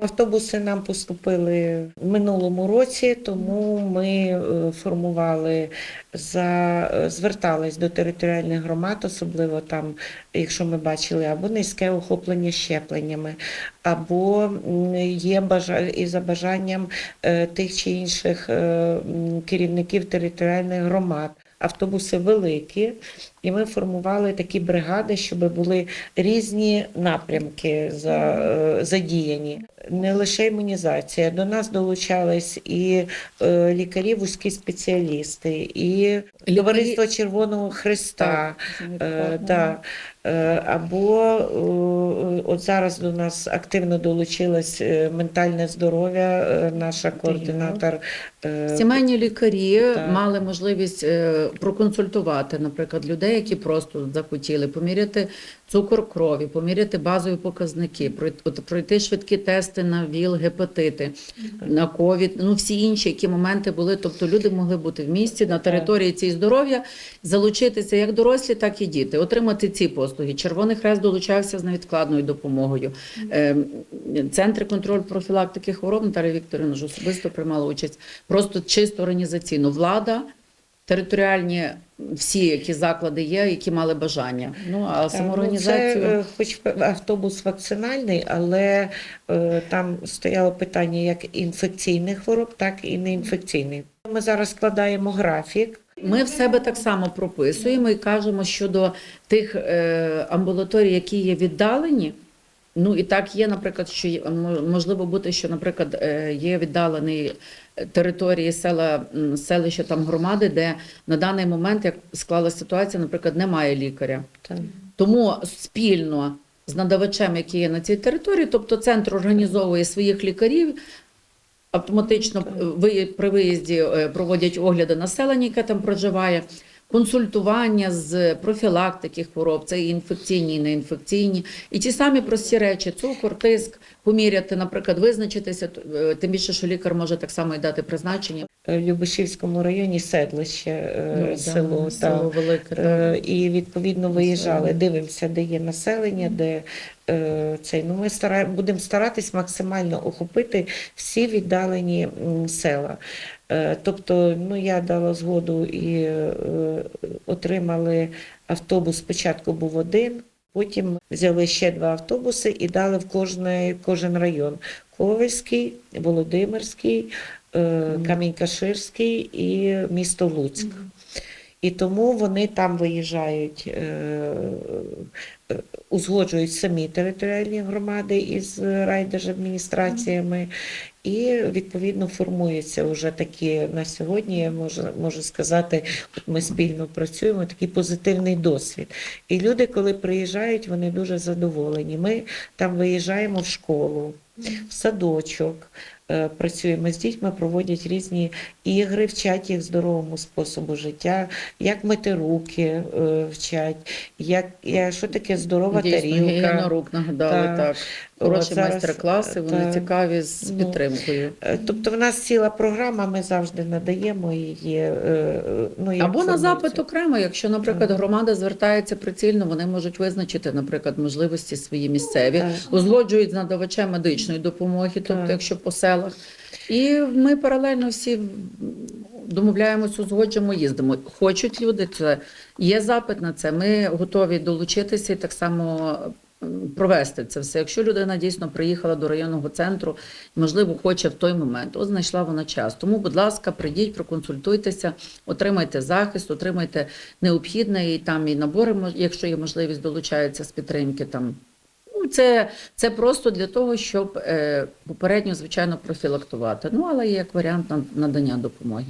Автобуси нам поступили в минулому році, тому ми е, формували за е, звертались до територіальних громад, особливо там, якщо ми бачили, або низьке охоплення щепленнями, або є бажа і за бажанням е, тих чи інших керівників територіальних громад. Автобуси великі, і ми формували такі бригади, щоб були різні напрямки е, задіяні. Не лише імунізація. До нас долучались і е, лікарі, вузькі спеціалісти, і Товариство Червоного Христа. Е, да. Або от зараз до нас активно долучилась е, ментальне здоров'я, наша координатор. Сімейні лікарі Так. мали можливість проконсультувати, наприклад, людей, які просто захотіли поміряти цукор крові, поміряти базові показники, пройти швидкі тести на ВІЛ, гепатити, на ковід, ну всі інші, які моменти були. Тобто люди могли бути в місті на території цієї здоров'я, залучитися як дорослі, так і діти, отримати ці послуги. Червоний Хрест долучався з невідкладною допомогою. Е, Центри контролю профілактики хвороб Наталія Вікторівна ж особисто приймала участь. Просто чисто організаційно влада, територіальні всі, які заклади є, які мали бажання. Ну а Ну, самоорганізацію. Це, е, хоч автобус вакцинальний, але е, там стояло питання як інфекційних хвороб, так і неінфекційних. Ми зараз складаємо графік. Ми в себе так само прописуємо і кажемо щодо тих е, амбулаторій, які є віддалені. Ну і так є, наприклад, що можливо бути, що, наприклад, е, є віддалені території села, селища там громади, де на даний момент, як склалася ситуація, наприклад, немає лікаря. Там. Тому спільно з надавачем, який є на цій території, тобто центр організовує своїх лікарів, автоматично Так. е, при виїзді е, проводять огляди населення, яке там проживає, консультування з профілактики хвороб, це і інфекційні, і неінфекційні, і ті самі прості речі: цукор, тиск, поміряти, наприклад, визначитися, е, тим більше, що лікар може так само і дати призначення. Е, В Любешівському районі седлище е, Ну, да, село. та. село велике. Е, І відповідно виїжджали, дивимося, де є населення, де е, цей. Ну ми стара... будемо старатись максимально охопити всі віддалені села. Е, Тобто, ну я дала згоду і е, отримали автобус. Спочатку був один, потім взяли ще два автобуси і дали в кожний, кожен район: Ковальський, Володимирський, е. Камінь-Каширський і місто Луцьк. І тому вони там виїжджають, е, е, узгоджують самі територіальні громади із райдержадміністраціями, і відповідно формуються вже такі на сьогодні. Я можу, можу сказати, от ми спільно працюємо, такий позитивний досвід. І люди, коли приїжджають, вони дуже задоволені. Ми там виїжджаємо в школу, в садочок. Е, Працюємо з дітьми, проводять різні ігри, вчать їх здоровому способу життя, як мити руки е, вчать, як, я- що таке здорова Дійсно, тарілка. рук нагадали Так. так. Хороші майстер-класи, вони так. цікаві з Ну, підтримкою. Е, Тобто в нас ціла програма, ми завжди надаємо її. е, е, Ну, як Або на запит окремо, якщо, наприклад, громада звертається прицільно, вони можуть визначити, наприклад, можливості свої місцеві, узгоджують з надавачем медичної допомоги, тобто, якщо по селах. І ми паралельно всі домовляємось, узгоджуємо, їздимо. Хочуть люди, це є запит на це. Ми готові долучитися і так само. Провести це все. Якщо людина дійсно приїхала до районного центру, можливо, хоче в той момент, от знайшла вона час. Тому, будь ласка, прийдіть, проконсультуйтеся, отримайте захист, отримайте необхідне і там і набори, якщо є можливість, долучаються з підтримки. Там це, це просто для того, щоб е, попередньо, звичайно, профілактувати. Ну але є як варіант на- надання допомоги.